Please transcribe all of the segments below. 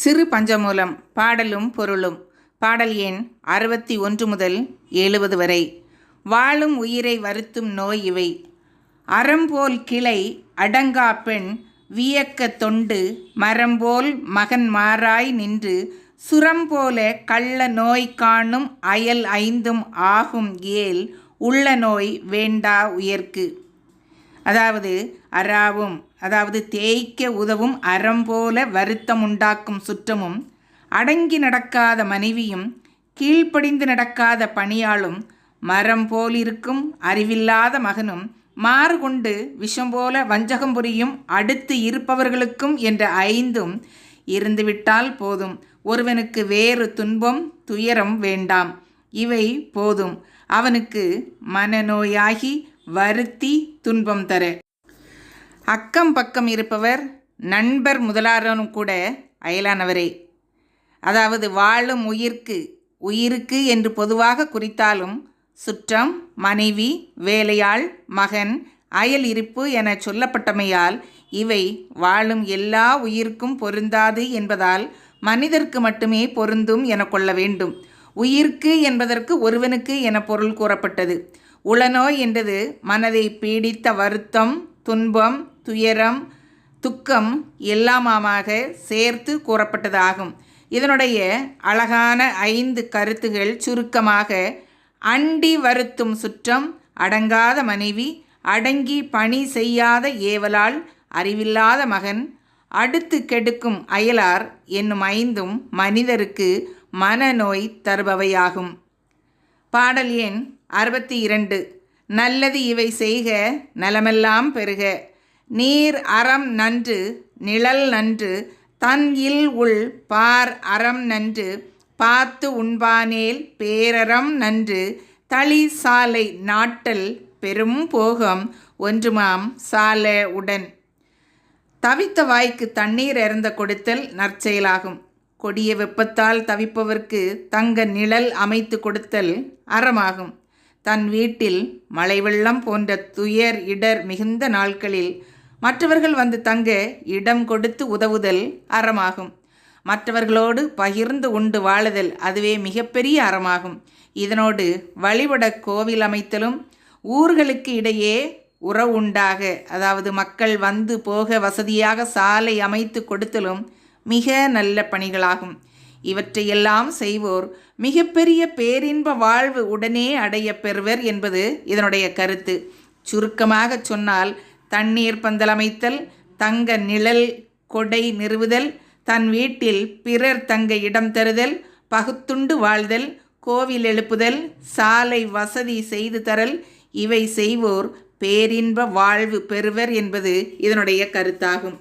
சிறு பஞ்சமூலம் பாடலும் பொருளும். பாடல் எண் அறுபத்தி ஒன்று முதல் எழுபது வரை. வாழும் உயிரை வருத்தும் நோய் இவை. அறம்போல் கிளை அடங்கா பெண் வியக்க தொண்டு மரம்போல் மகன் மாறாய் நின்று சுரம்போல கள்ள நோய் காணும் அயல் ஐந்தும் ஆகும் ஏல் உள்ள நோய் வேண்டா உயர்க்கு. அதாவது அறாவும் அதாவது தேய்க்க உதவும் அறம் போல வருத்தம் உண்டாக்கும் சுற்றமும் அடங்கி நடக்காத மனைவியும் கீழ்ப்படிந்து நடக்காத பணியாளும் மரம் போலிருக்கும் அறிவில்லாத மகனும் மாறு கொண்டு விஷம் போல வஞ்சகம் புரியும் அடுத்து இருப்பவர்களுக்கும் என்ற ஐந்தும் இருந்துவிட்டால் போதும். ஒருவனுக்கு வேறு துன்பம் துயரம் வேண்டாம். இவை போதும். அவனுக்கு மனநோயாகி வருத்தி துன்பம் தர. அக்கம் பக்கம் இருப்பவர் நண்பர் முதலாரனும் கூட அயலானவரே. அதாவது வாழும் உயிர்க்கு உயிருக்கு என்று பொதுவாக குறித்தாலும் சுற்றம் மனைவி வேலையாள் மகன் அயல் இருப்பு என சொல்லப்பட்டமையால் இவை வாழும் எல்லா உயிருக்கும் பொருந்தாது என்பதால் மனிதர்க்கு மட்டுமே பொருந்தும் என கொள்ள வேண்டும். உயிர்க்கு என்பதற்கு ஒருவனுக்கு என பொருள் கூறப்பட்டது. உளநோய் என்றது மனதை பீடித்த வருத்தம் துன்பம் துயரம் துக்கம் எல்லாமாமாக சேர்த்து கூறப்பட்டதாகும். இதனுடைய அழகான ஐந்து கருத்துகள் சுருக்கமாக அண்டி வருத்தும் சுற்றம் அடங்காத மனைவி அடங்கி பணி செய்யாத ஏவலால் அறிவில்லாத மகன் அடுத்து கெடுக்கும் அயலார் என்னும் ஐந்தும் மனிதருக்கு மனநோய் தருபவையாகும். பாடல் எண் அறுபத்தி இரண்டு. நல்லது இவை செய்க நலமெல்லாம் பெறுக நீர் அறம் நன்று நிழல் நன்று தன் இல் உள் பார் அறம் நன்று பார்த்து உண்பானேல் பேரறம் நன்று தளி சாலை நாட்டல் பெரும் போகம் ஒன்றுமாம் சால உடன். தவித்த வாய்க்கு தண்ணீர் இறந்த கொடுத்தல் நற்செயலாகும். கொடிய வெப்பத்தால் தவிப்பவர்க்கு தங்க நிழல் அமைத்து கொடுத்தல் அறமாகும். தன் வீட்டில் மழை வெள்ளம் போன்ற துயர் இடர் மிகுந்த நாட்களில் மற்றவர்கள் வந்து தங்க இடம் கொடுத்து உதவுதல் அறமாகும். மற்றவர்களோடு பகிர்ந்து உண்டு வாழுதல் அதுவே மிகப்பெரிய அறமாகும். இதனோடு வழிபட கோவில் அமைத்தலும் ஊர்களுக்கு இடையே உறவு உண்டாக அதாவது மக்கள் வந்து போக வசதியாக சாலை அமைத்து கொடுத்தலும் மிக நல்ல பணிகளாகும். இவற்றையெல்லாம் செய்வோர் மிகப்பெரிய பேரின்ப வாழ்வு உடனே அடைய பெறுவர் என்பது இதனுடைய கருத்து. சுருக்கமாக சொன்னால் தண்ணீர் பந்தலமைத்தல் தங்க நிழல் கொடை நிறுவுதல் தன் வீட்டில் பிறர் தங்க இடம் தருதல் பகுத்துண்டு வாழ்தல் கோவில் எழுப்புதல் சாலை வசதி செய்து தரல் இவை செய்வோர் பேரின்ப வாழ்வு பெறுவர் என்பது இதனுடைய கருத்தாகும்.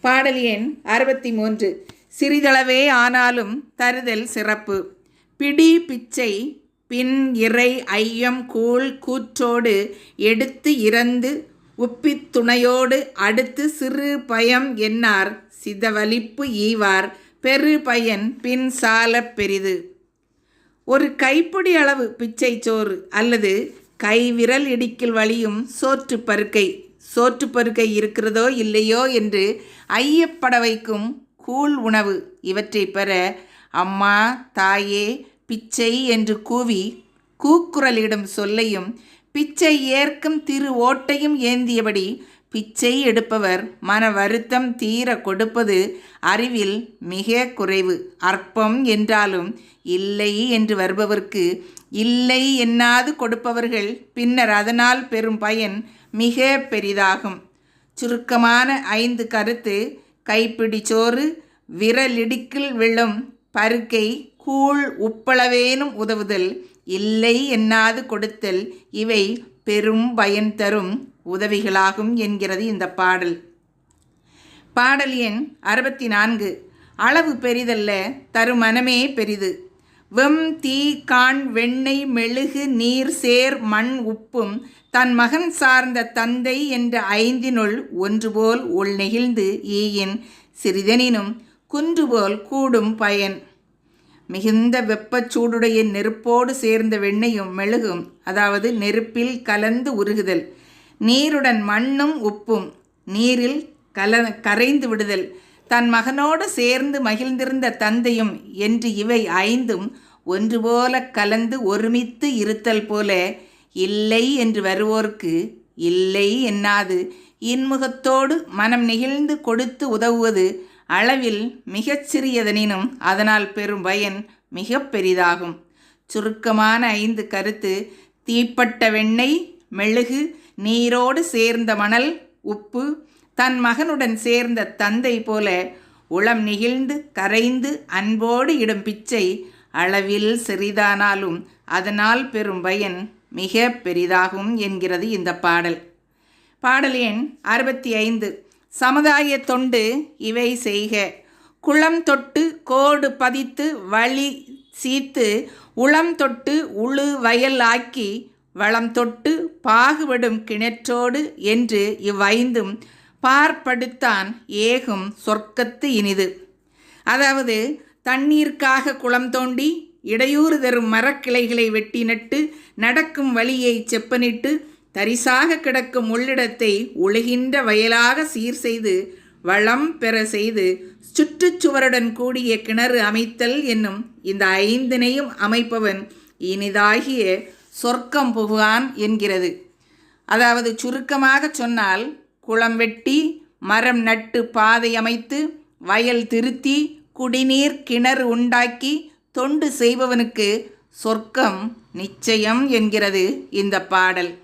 பாடல் எண் அறுபத்தி மூன்று. சிறிதளவே ஆனாலும் தருதல் சிறப்பு. பிடி பிச்சை பின் இறை ஐயம் கூழ் கூற்றோடு எடுத்து இறந்து உப்பித் துணையோடு அடுத்து சிறு பயம் என்னார் சிதவலிப்பு ஈவார் பெரு பயன் பின் சாலப் பெரிது. ஒரு கைப்பிடி அளவு பிச்சை சோறு அல்லது கை விரல் இடிக்கில் வழியும் சோற்று பருக்கை சோற்று பருக்கை இருக்கிறதோ இல்லையோ என்று ஐயப்பட வைக்கும் கூழ் உணவு. இவற்றை பெற அம்மா தாயே பிச்சை என்று கூவி கூக்குரலிடும் சொல்லையும் பிச்சை ஏற்கும் திரு ஓட்டையும் ஏந்தியபடி பிச்சை எடுப்பவர் மன வருத்தம் தீர கொடுப்பது அறிவில் மிக குறைவு. அற்பம் என்றாலும் இல்லை என்று வருபவர்க்கு இல்லை என்னாது கொடுப்பவர்கள் பின்னர் அதனால் பெறும் பயன் மிக பெரிதாகும். சுருக்கமான ஐந்து கருத்து கைப்பிடிச்சோறு விரலிடுக்கில் விழும் பருக்கை கூழ் உப்பளவேனும் உதவுதல் இல்லை என்னாது கொடுத்தல் இவை பெரும் பயன் தரும் உதவிகளாகும் என்கிறது இந்த பாடல். பாடல் எண் அறுபத்தி நான்கு அளவு பெரிதல்ல தருமனமே பெரிது. வெம் தீ கான் வெண்ணெய் மெழுகு நீர் சேர் மண் உப்பும் தன் மகன் சார்ந்த தந்தை என்ற ஐந்தினுள் ஒன்றுபோல் உள் நெகிழ்ந்து ஈயின் சிறிதனினும் குன்றுபோல் கூடும் பயன். மிகுந்த வெப்பச்சூடுடைய நெருப்போடு சேர்ந்த வெண்ணையும் மெழுகும் அதாவது நெருப்பில் கலந்து உருகுதல். நீருடன் மண்ணும் உப்பும் நீரில் கல கரைந்து விடுதல். தன் மகனோடு சேர்ந்து மகிழ்ந்திருந்த தந்தையும் என்று இவை ஐந்தும் ஒன்றுபோல கலந்து ஒருமித்து இருத்தல் போல இல்லை என்று வருவோர்க்கு இல்லை என்னாது? இன்முகத்தோடு மனம் நெகிழ்ந்து கொடுத்து உதவுவது அளவில் மிகச்சிறியதனினும் அதனால் பெறும் பயன் மிக பெரிதாகும். சுருக்கமான ஐந்து கருத்து. தீப்பட்ட வெண்ணெய் மெழுகு நீரோடு சேர்ந்த மணல் உப்பு தன் மகனுடன் சேர்ந்த தந்தை போல உளம் நெகிழ்ந்து கரைந்து அன்போடு இடும் பிச்சை அளவில் சிறிதானாலும் அதனால் பெறும் பயன் மிக பெரிதாகும் என்கிறது இந்த பாடல். பாடல் எண் அறுபத்தி ஐந்து சமுதாய தொண்டு இவை செய்க. குளம் தொட்டு கோடு பதித்து வழி சீத்து உளம் தொட்டு உழு வயல் ஆக்கி வளம் தொட்டு பாகுபடும் கிணற்றோடு என்று இவ்வைந்தும் பார்ப்படுத்தான் ஏகும் சொர்க்கத்து இனிது. அதாவது தண்ணீருக்காக குளம் தோண்டி இடையூறு தரும் மரக்கிளைகளை வெட்டி நட்டு நடக்கும் வழியை செப்பனிட்டு தரிசாக கிடக்கும் உள்ளிடத்தை உழுகின்ற வயலாக சீர் செய்து வளம் பெற செய்து சுற்றுச்சுவருடன் கூடிய கிணறு அமைத்தல் என்னும் இந்த ஐந்தினையும் அமைப்பவன் இனிதாகிய சொர்க்கம் புகுவான் என்கிறது. அதாவது சுருக்கமாக சொன்னால் குளம் வெட்டி மரம் நட்டு பாதை அமைத்து வயல் திருத்தி குடிநீர் கிணறு உண்டாக்கி தொண்டு செய்பவனுக்கு சொர்க்கம் நிச்சயம் என்கிறது இந்த பாடல்.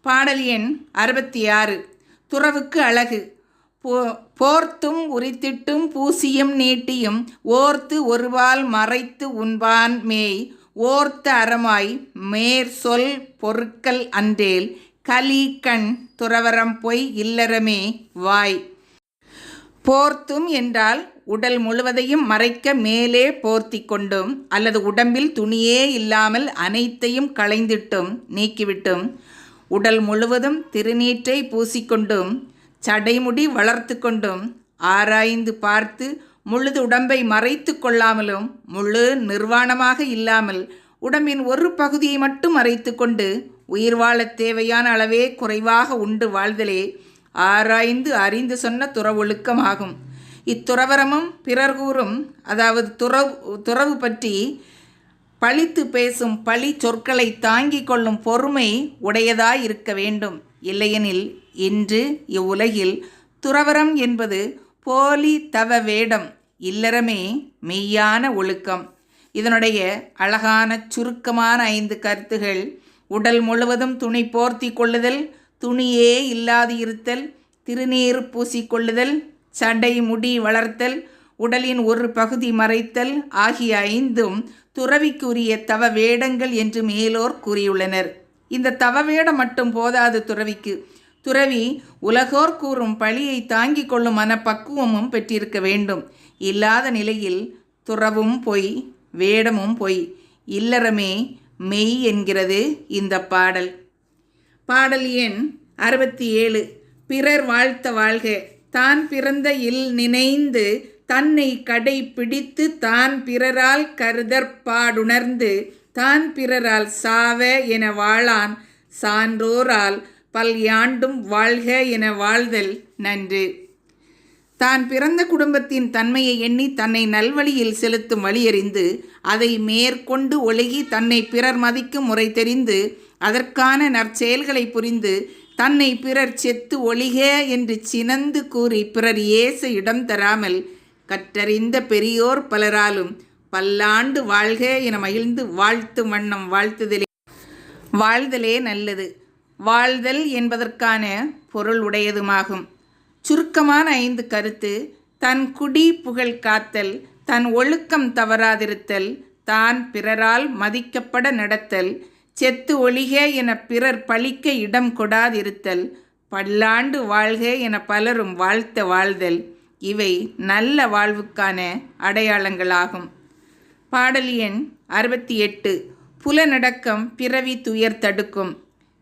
பாடல் எண் அறுபத்தி ஆறு துறவுக்கு அழகு. போ போர்த்தும் உரித்திட்டும் பூசியும் நீட்டியும் ஓர்த்து ஒருவால் மறைத்து உண்பான் மேய். ஓர்த்த அறமாய் மேற் சொல் பொருட்கள் அன்றேல் கலி கண் துறவரம் பொய் இல்லறமே வாய். போர்த்தும் என்றால் உடல் முழுவதையும் மறைக்க மேலே போர்த்தி கொண்டும் அல்லது உடம்பில் துணியே இல்லாமல் அனைத்தையும் களைந்திட்டும் நீக்கிவிட்டும். உடல் முழுவதும் திருநீற்றை பூசிக்கொண்டும் சடைமுடி வளர்த்து கொண்டும் ஆராய்ந்து பார்த்து முழுது உடம்பை மறைத்து கொள்ளாமலும் முழு நிர்வாணமாக இல்லாமல் உடம்பின் ஒரு பகுதியை மட்டும் மறைத்து கொண்டு உயிர் வாழத் தேவையான அளவே குறைவாக உண்டு வாழ்தலே ஆராய்ந்து அறிந்து சொன்ன துறவொழுக்கமாகும். இத்துறவரமும் பிறர் கூறும் அதாவது துறவு துறவு பற்றி பழித்து பேசும் பழி சொற்களை தாங்கிக் கொள்ளும் பொறுமை உடையதாய் இருக்க வேண்டும். இல்லையெனில் இன்று இவ்வுலகில் துறவரம் என்பது போலி தவ வேடம் இல்லறமே மெய்யான ஒழுக்கம். இதனுடைய அழகான சுருக்கமான ஐந்து கருத்துகள் உடல் முழுவதும் துணி போர்த்தி கொள்ளுதல் துணியே இல்லாது இருத்தல் திருநீர் பூசிக்கொள்ளுதல் சடை முடி வளர்த்தல் உடலின் ஒரு பகுதி மறைத்தல் ஆகிய ஐந்தும் துறவிக்குரிய தவ வேடங்கள் என்று மேலோர் கூறியுள்ளனர். இந்த தவ வேடம் மட்டும் போதாது துறவிக்கு. துறவி உலகோர் கூறும் பழியை தாங்கிக் கொள்ளும் மனப்பக்குவமும் பெற்றிருக்க வேண்டும். இல்லாத நிலையில் துறவும் பொய் வேடமும் பொய். இல்லறமே மெய் என்கிறது இந்த பாடல். பாடல் எண் அறுபத்தி ஏழு பிறர் வாழ்த்த வாழ்க. தான் பிறந்த இல் நினைந்து தன்னை கடை பிடித்து தான் பிறரால் கருதற்பாடுணர்ந்து தான் பிறரால் சாவ என வாழான் சான்றோரால் பல் யாண்டும் வாழ்க என வாழ்தல் நன்று. தான் பிறந்த குடும்பத்தின் தன்மையை எண்ணி தன்னை நல்வழியில் செலுத்தும் வழியறிந்து அதை மேற்கொண்டு ஒழுகி தன்னை பிறர் மதிக்கும் முறை தெரிந்து அதற்கான நற்செயல்களை புரிந்து தன்னை பிறர் செத்து ஒழிக என்று சினந்து கூறி பிறர் ஏச இடம் தராமல் கற்றறிந்த பெரியோர் பலராலும் பல்லாண்டு வாழ்க என மகிழ்ந்து வாழ்த்து வண்ணம் வாழ்த்துதலே. வாழ்தலே நல்லது. வாழ்தல் என்பதற்கான பொருள் உடையதுமாகும். சுருக்கமான ஐந்து கருத்து தன் குடி புகழ் காத்தல் தன் ஒழுக்கம் தவறாதிருத்தல் தான் பிறரால் மதிக்கப்பட நடத்தல் செத்து ஒழிக என பிறர் பழிக்க இடம் கொடாதிருத்தல் பல்லாண்டு வாழ்க என பலரும் வாழ்த்த வாழ்தல் இவை நல்ல வாழ்வுக்கான அடையாளங்களாகும். பாடல் எண் அறுபத்தி எட்டு புலநடக்கம் பிறவி துயர் தடுக்கும்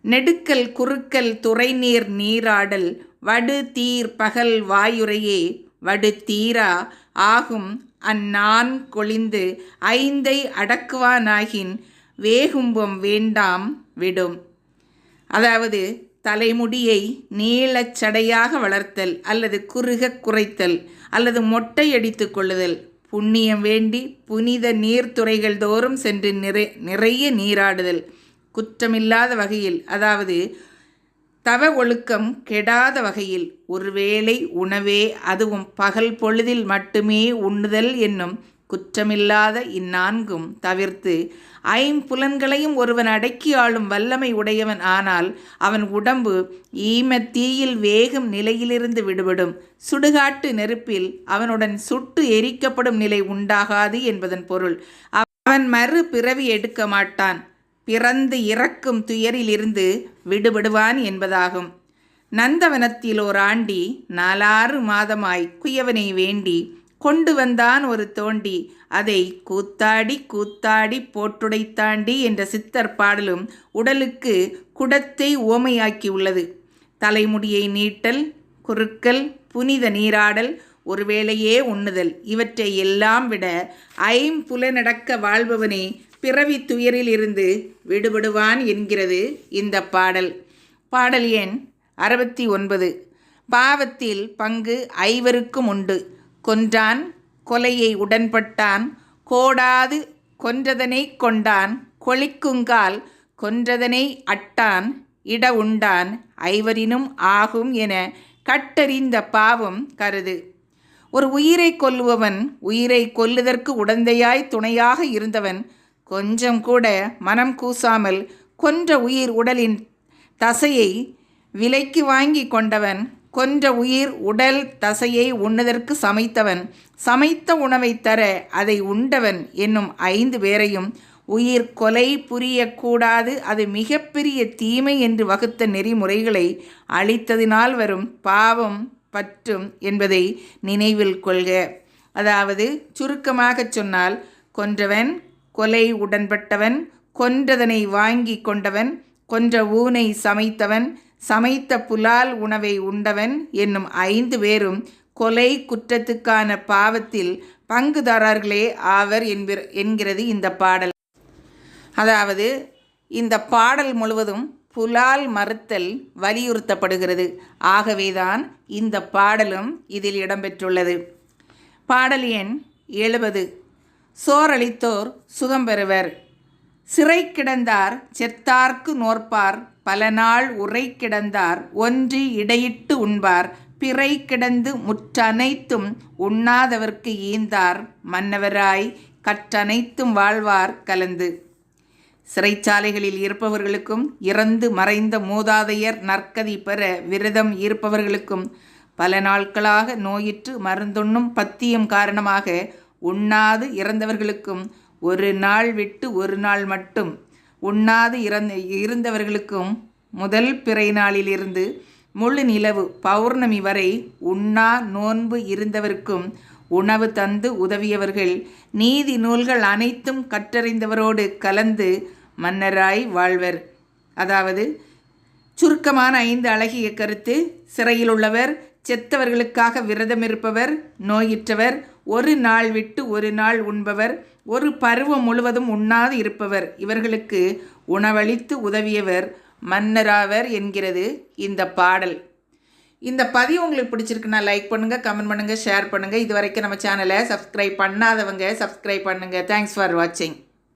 நெடுக்கல் குறுக்கல் துறைநீர் நீராடல் வடு தீர் பகல் வாயுரையே வடு தீரா ஆகும் அந்நான் கொளிந்து ஐந்தை அடக்குவானாகின் வேகும்பம் வேண்டாம் விடும். அதாவது தலைமுடியை நீளச் சடையாக வளர்த்தல் அல்லது குறுக குறைத்தல் அல்லது மொட்டை அடித்துக் கொள்ளுதல் புண்ணியம் வேண்டி புனித நீர்த்துறைகள் தோறும் சென்று நிறை நிறைய நீராடுதல் குற்றமில்லாத வகையில் அதாவது தவ ஒழுக்கம் கெடாத வகையில் ஒருவேளை உணவே அதுவும் பகல் பொழுதில் மட்டுமே உண்ணுதல் என்னும் குற்றமில்லாத இந்நான்கும் தவிர்த்து ஐம்புலன்களையும் ஒருவன் அடக்கி ஆளும் வல்லமை உடையவன் ஆனால் அவன் உடம்பு ஈம தீயில் வேகும் நிலையிலிருந்து விடுபடும். சுடுகாட்டு நெருப்பில் அவனுடன் சுட்டு எரிக்கப்படும் நிலை உண்டாகாது என்பதன் பொருள். அவன் மறு பிறவி எடுக்க மாட்டான். பிறந்து இறக்கும் துயரிலிருந்து விடுபடுவான் என்பதாகும். நந்தவனத்தில் ஓர் ஆண்டி நாலாறு மாதமாய் குயவனை வேண்டி கொண்டு வந்தான் ஒரு தோண்டி. அதை கூத்தாடி கூத்தாடி போட்டுடைத்தாண்டி என்ற சித்தர் பாடலும் உடலுக்கு குடத்தை ஓமையாக்கியுள்ளது தலைமுடியை நீட்டல் குறுக்கல் புனித நீராடல் ஒருவேளையே உண்ணுதல். இவற்றை எல்லாம் விட ஐம்புலனடக்க வாழ்பவனே பிறவி துயரில் இருந்து விடுபடுவான் என்கிறது இந்த பாடல். பாடல் எண் அறுபத்தி ஒன்பது. பாவத்தில் பங்கு ஐவருக்கும் உண்டு. கொன்றான் கொலையை உடன்பட்டான் கோடாது கொன்றதனை கொண்டான் கொளிக்குங்கால் கொன்றதனை அட்டான் இட உண்டான் ஐவரினும் ஆகும் என கட்டறிந்த பாவம் கருது. ஒரு உயிரை கொல்லுபவன் உயிரை கொல்லுதற்கு உடந்தையாய் துணையாக இருந்தவன் கொஞ்சம் கூட மனம் கூசாமல் கொன்ற உயிர் உடலின் தசையை விலைக்கு வாங்கி கொண்டவன் கொன்ற உயிர் உடல் தசையை உண்ணதற்கு சமைத்தவன். சமைத்த உணவை தர அதை உண்டவன் என்னும் ஐந்து பேரையும் உயிர் கொலை புரியக்கூடாது. அது மிகப்பெரிய தீமை என்று வகுத்த நெறிமுறைகளை அளித்ததினால் வரும் பாவம் பற்றும் என்பதை நினைவில் கொள்க. அதாவது சுருக்கமாகச் சொன்னால் கொன்றவன் கொலை உடன்பட்டவன் கொன்றதனை வாங்கி கொண்டவன் கொன்ற ஊனை சமைத்தவன் சமைத்த புலால் உணவை உண்டவன் என்னும் ஐந்து பேரும் கொலை குற்றத்துக்கான பாவத்தில் பங்குதாரர்களே ஆவர் என்பிற என்கிறது இந்த பாடல். அதாவது இந்த பாடல் முழுவதும் புலால் மறுத்தல் வலியுறுத்தப்படுகிறது. ஆகவேதான் இந்த பாடலும் இதில் இடம்பெற்றுள்ளது. பாடல் எண் எழுபது. சோரளித்தோர் சுகம் பெறுவர் சிறை கிடந்தார் செத்தார்க்கு நோற்பார் பல நாள் உரை கிடந்தார் ஒன்றி இடையிட்டு உண்பார் பிறை கிடந்து முற்றனைத்தும் உண்ணாதவர்க்கு ஈந்தார் மன்னவராய் கற்றனைத்தும் வாழ்வார் கலந்து. சிறைச்சாலைகளில் இருப்பவர்களுக்கும் இறந்து மறைந்த மூதாதையர் நற்கதி பெற விரதம் இருப்பவர்களுக்கும் பல நாட்களாக நோயிற்று மருந்துண்ணும் பத்தியம் காரணமாக உண்ணாது இறந்தவர்களுக்கும் ஒரு நாள் விட்டு ஒரு நாள் மட்டும் உண்ணாது இறந்த இருந்தவர்களுக்கும் முதல் பிறை நாளிலிருந்து முழு நிலவு பௌர்ணமி வரை உண்ணா நோன்பு இருந்தவருக்கும் உணவு தந்து உதவியவர்கள் நீதி நூல்கள் அனைத்தும் கற்றறிந்தவரோடு கலந்து மன்னராய் வாழ்வர். அதாவது சுருக்கமான ஐந்து அழகிய கருத்து சிறையில் உள்ளவர் செத்தவர்களுக்காக விரதம் இருப்பவர் நோயிற்றவர் ஒரு நாள் விட்டு ஒரு நாள் உண்பவர் ஒரு பருவம் முழுவதும் உண்ணாது இருப்பவர். இவர்களுக்கு உணவளித்து உதவியவர் மன்னராவர் என்கிறது இந்த பாடல். இந்த பதிவு உங்களுக்கு பிடிச்சிருக்குன்னா லைக் பண்ணுங்கள் கமெண்ட் பண்ணுங்கள் ஷேர் பண்ணுங்கள் இது வரைக்கும் நம்ம சேனலை சப்ஸ்கிரைப் பண்ணாதவங்க சப்ஸ்கிரைப் பண்ணுங்கள் தேங்க்ஸ் ஃபார் வாட்சிங்